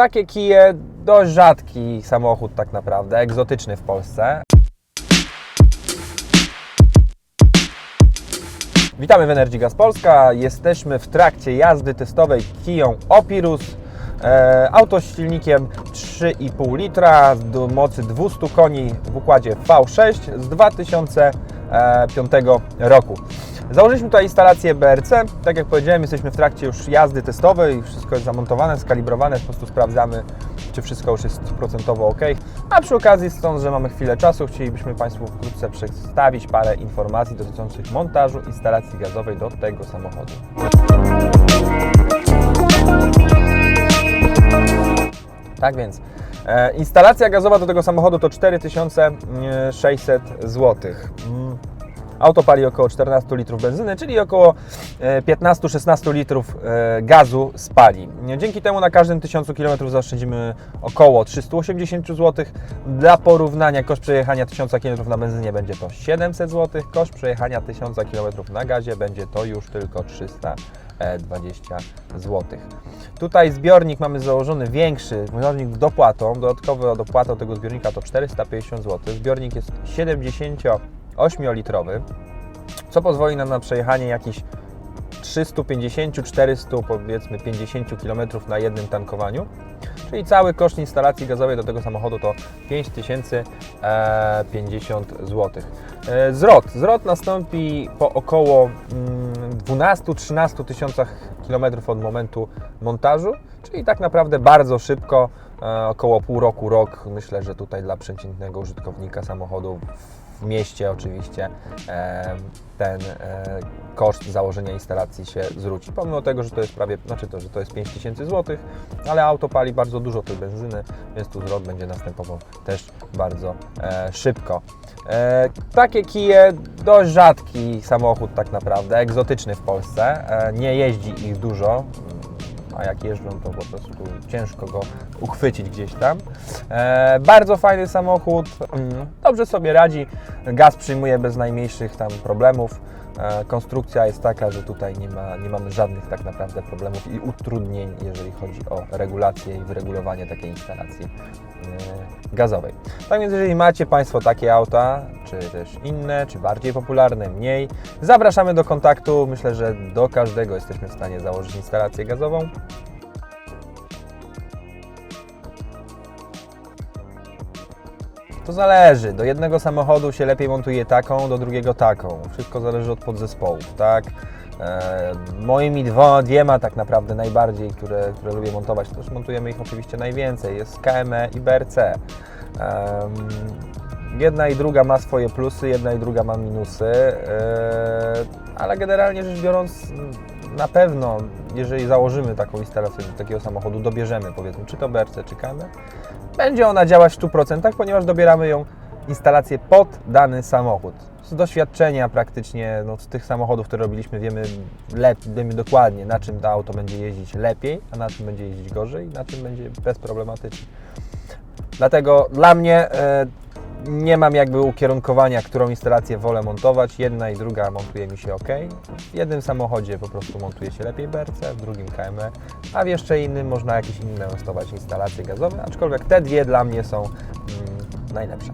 takie kije dość rzadki samochód tak naprawdę, egzotyczny w Polsce. Witamy w Energy Gas Polska. Jesteśmy w trakcie jazdy testowej Kiją Opirus. E, auto z silnikiem 3,5 litra do mocy 200 koni w układzie V6 z 2005 roku. Założyliśmy tutaj instalację BRC. Tak jak powiedziałem, jesteśmy w trakcie już jazdy testowej. Wszystko jest zamontowane, skalibrowane. Po prostu sprawdzamy, czy wszystko już jest procentowo ok. A przy okazji, stąd, że mamy chwilę czasu, chcielibyśmy Państwu wkrótce przedstawić parę informacji dotyczących montażu instalacji gazowej do tego samochodu. Tak więc e, instalacja gazowa do tego samochodu to 4600 zł. Auto pali około 14 litrów benzyny, czyli około e, 15-16 litrów e, gazu spali. Dzięki temu na każdym 1000 km zaoszczędzimy około 380 zł. Dla porównania koszt przejechania 1000 km na benzynie będzie to 700 zł, koszt przejechania 1000 km na gazie będzie to już tylko 320 zł. Tutaj zbiornik mamy założony większy, zbiornik z dopłatą. Dodatkowa dopłata tego zbiornika to 450 zł. Zbiornik jest 78-litrowy, co pozwoli nam na przejechanie jakichś 350-400, powiedzmy 50 km na jednym tankowaniu. Czyli cały koszt instalacji gazowej do tego samochodu to 5050 zł. E, Zwrot. Zwrot nastąpi po około mm, 12-13 tysiącach kilometrów od momentu montażu, czyli tak naprawdę bardzo szybko, e, około pół roku, rok. Myślę, że tutaj dla przeciętnego użytkownika samochodu w mieście oczywiście e, ten e, koszt założenia instalacji się zwróci. Pomimo tego, że to jest prawie, znaczy to, że to jest 5000 zł, ale auto pali bardzo dużo tej benzyny, więc tu zwrot będzie następował też bardzo e, szybko. Takie kije dość rzadki samochód tak naprawdę, egzotyczny w Polsce. Nie jeździ ich dużo a jak jeżdżą, to po prostu ciężko go uchwycić gdzieś tam. E, bardzo fajny samochód, mm, dobrze sobie radzi, gaz przyjmuje bez najmniejszych tam problemów. E, konstrukcja jest taka, że tutaj nie, ma, nie mamy żadnych tak naprawdę problemów i utrudnień, jeżeli chodzi o regulację i wyregulowanie takiej instalacji e, gazowej. Tak więc jeżeli macie Państwo takie auta, czy też inne, czy bardziej popularne, mniej, zapraszamy do kontaktu. Myślę, że do każdego jesteśmy w stanie założyć instalację gazową. To zależy. Do jednego samochodu się lepiej montuje taką, do drugiego taką. Wszystko zależy od podzespołów, tak? E, moimi dwo, dwiema tak naprawdę najbardziej, które, które lubię montować, to też montujemy ich oczywiście najwięcej, jest KME i BRC. Jedna i druga ma swoje plusy, jedna i druga ma minusy, e, ale generalnie rzecz biorąc, na pewno, jeżeli założymy taką instalację do takiego samochodu, dobierzemy powiedzmy, czy to BRC, czy KME, będzie ona działać w 100%, ponieważ dobieramy ją instalację pod dany samochód. Z doświadczenia praktycznie no, z tych samochodów, które robiliśmy, wiemy, lep- wiemy dokładnie, na czym to auto będzie jeździć lepiej, a na czym będzie jeździć gorzej, na czym będzie bezproblematycznie. Dlatego dla mnie e, nie mam jakby ukierunkowania, którą instalację wolę montować. Jedna i druga montuje mi się ok. W jednym samochodzie po prostu montuje się lepiej BRC, w drugim KME, a w jeszcze innym można jakieś inne montować instalacje gazowe, aczkolwiek te dwie dla mnie są mm, najlepsze.